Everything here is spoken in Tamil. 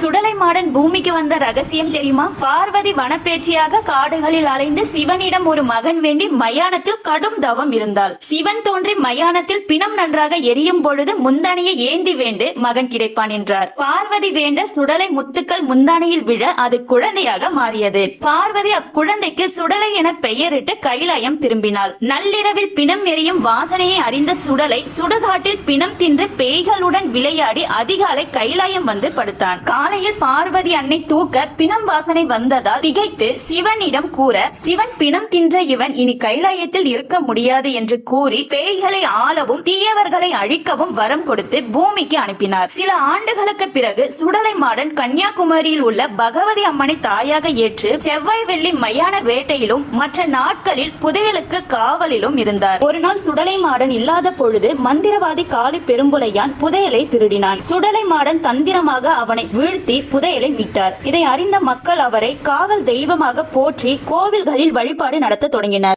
சுடலை மாடன் பூமிக்கு வந்த ரகசியம் தெரியுமா? பார்வதி வனப்பேச்சியாக காடுகளில் அலைந்து சிவனிடம் ஒரு மகன் வேண்டி மயானத்தில் கடும் தவம் இருந்தாள். சிவன் தோன்றி மயானத்தில் பிணம் நன்றாக எரியும் பொழுது முந்தானையை ஏந்தி வேண்டு மகன் கிடைப்பான் என்றார். பார்வதி வேண்ட சுடலை முத்துக்கள் முந்தானையில் விழ அது குழந்தையாக மாறியது. பார்வதி அக்குழந்தைக்கு சுடலை என பெயரிட்டு கைலாயம் திரும்பினாள். நள்ளிரவில் பிணம் எரியும் வாசனையை அறிந்த சுடலை சுடுகாட்டில் பிணம் தின்று பேய்களுடன் விளையாடி அதிகாலை கைலாயம் வந்து படுத்தான். காலையில் பார்வதி அன்னை தூக்க பிணம் வாசனை வந்ததால் திகைத்து சிவனிடம் கூற சிவன் பிணம் தின்ற இவன் இனி கைலாயத்தில் இருக்க முடியாது என்று கூறி பேய்களை ஆளவும் தீயவர்களை அழிக்கவும் வரம் கொடுத்து பூமிக்கு அனுப்பினார். சில ஆண்டுகளுக்கு பிறகு சுடலை மாடன் கன்னியாகுமரியில் உள்ள பகவதி அம்மனை தாயாக ஏற்று செவ்வாய் வெள்ளி மயான வேட்டையிலும் மற்ற நாட்களில் புதையலுக்கு காவலிலும் இருந்தார். ஒரு நாள் சுடலை மாடன் இல்லாத பொழுது மந்திரவாதி காளி பெரும்புலையான் புதையலை திருடினான். சுடலை மாடன் தந்திரமாக அவனை வீழ்த்தி புதையலை மீட்டார். இதை அறிந்த மக்கள் அவரை காவல் தெய்வமாக போற்றி கோவில்களில் வழிபாடு நடத்த தொடங்கினர்.